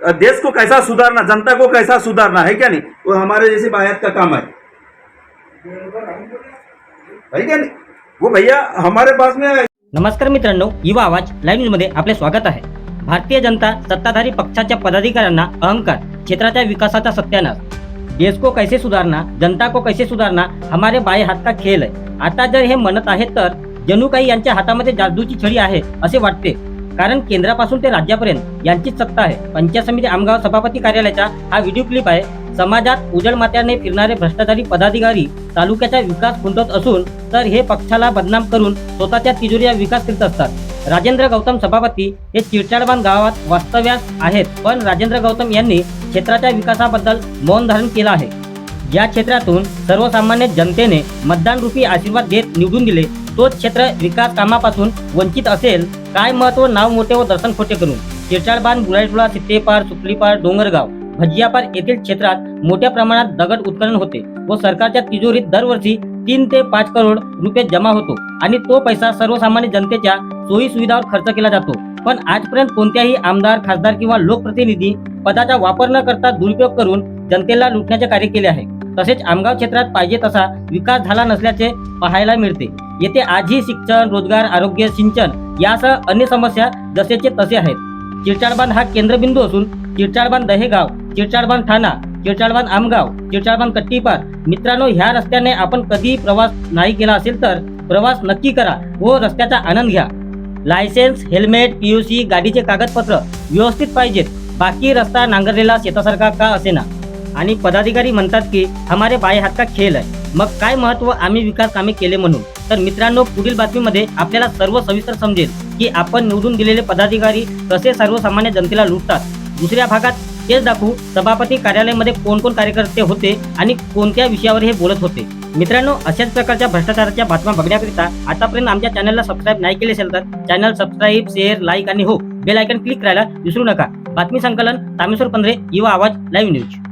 देश को कैसा सुधारना जनता को कैसा सुधारना है क्या नहीं? वो हमारे जैसे बायत का काम है। है क्या नहीं? वो भैया हमारे पास में नमस्कार मित्रांनो युवा आवाज लाईव्ह न्यूजमध्ये आपले स्वागत आहे. भारतीय जनता सत्ताधारी पक्षाच्या पदाधिकाऱ्यांना अहंकार क्षेत्राच्या विकासाचा सत्यानाश. देश को कैसे सुधारना जनता को कैसे सुधारना हमारे बाय हात का खेळ आहे. आता जर हे म्हणत आहेत तर जणू काही यांच्या हातामध्ये जादूची छडी आहे असे वाटते. कारण केंद्रापासून ते राज्यापर्यंत यांचीच सत्ता आहे. पंचायत समिती आमगाव सभापती कार्यालयाचा हा व्हिडिओ क्लिप आहे. समाजात उजळ मात्याने फिरणारे भ्रष्टाचारी पदाधिकारी तालुक्याचा विकास खुंटत असून तर हे पक्षाला बदनाम करून स्वतःच्या तिजोरीचा विकास करीत असतात. राजेंद्र गौतम सभापती हे चिरचाडबान गावात वास्तव्यास आहेत पण राजेंद्र गौतम यांनी क्षेत्राच्या विकासाबद्दल मौन धारण केलं आहे. ज्या क्षेत्रातून सर्वसामान्य जनतेने मतदान रूपी आशीर्वाद देत निवडून दिले. तोच क्षेत्र विकास कामापासून वंचित असेल काय महत्त्व नाव मोठे व दर्शन खोटे करून चिरचाडबान बुराईटोला सित्तेपार सुकलीपार डोंगरगाव भजियापार येथील क्षेत्रात मोठ्या प्रमाणात दगड उत्खनन होते व सरकारच्या तिजोरीत दरवर्षी तीन ते पाच करोड रुपये जमा होतो आणि तो पैसा सर्वसामान्य जनतेच्या सोयी सुविधावर खर्च केला जातो. पण आजपर्यंत कोणत्याही आमदार खासदार किंवा लोकप्रतिनिधी पदाचा वापर न करता दुरुपयोग करून जनतेला लुटण्याचे कार्य केले आहे. तसेच आमगाव क्षेत्रात पाहिजे तसा विकास झाला नसल्याचे पाहायला मिळते. येथे आजही शिक्षण रोजगार आरोग्य सिंचन यासह अन्य समस्या जसेचे तसे आहेत. चिरचाडबांध हा केंद्रबिंदू असून चिरचाडबांध दहेगाव चिरचाडबांध ठाणा चिरचाडबांध आमगाव चिरचाडबांध कट्टीपार. मित्रांनो ह्या रस्त्याने आपण कधीही प्रवास नाही केला असेल तर प्रवास नक्की करा व रस्त्याचा आनंद घ्या. लायसेन्स हेल्मेट पीयूसी गाडीचे कागदपत्र व्यवस्थित पाहिजेत. बाकी रस्ता नांगरलेला शेतासारखा का असेना. आणि पदाधिकारी म्हणतात की हमारे बाय हात का खेळ आहे मग काय महत्त्व आम्ही विकास कामे केले म्हणून? तर मित्रांनो पुढील बातमीमध्ये आपल्याला सर्व सविस्तर समजेल की आपण निवडून दिलेले पदाधिकारी कसे सर्वसामान्य जनतेला लुटतात. दुसऱ्या भागात तेच दाखवू सभापती कार्यालयामध्ये कोण कोण कार्यकर्ते होते आणि कोणत्या विषयावर हे बोलत होते. मित्रांनो अशाच प्रकारच्या भ्रष्टाचाराच्या बातम्या बघण्याकरिता आतापर्यंत आमच्या चॅनलला सबस्क्राईब नाही केले असेल तर चॅनल सबस्क्राईब शेअर लाईक आणि हो बेल आयकन क्लिक करायला विसरू नका. बातमी संकलन तामेश्वर पंधरे युवा आवाज लाईव्ह न्यूज.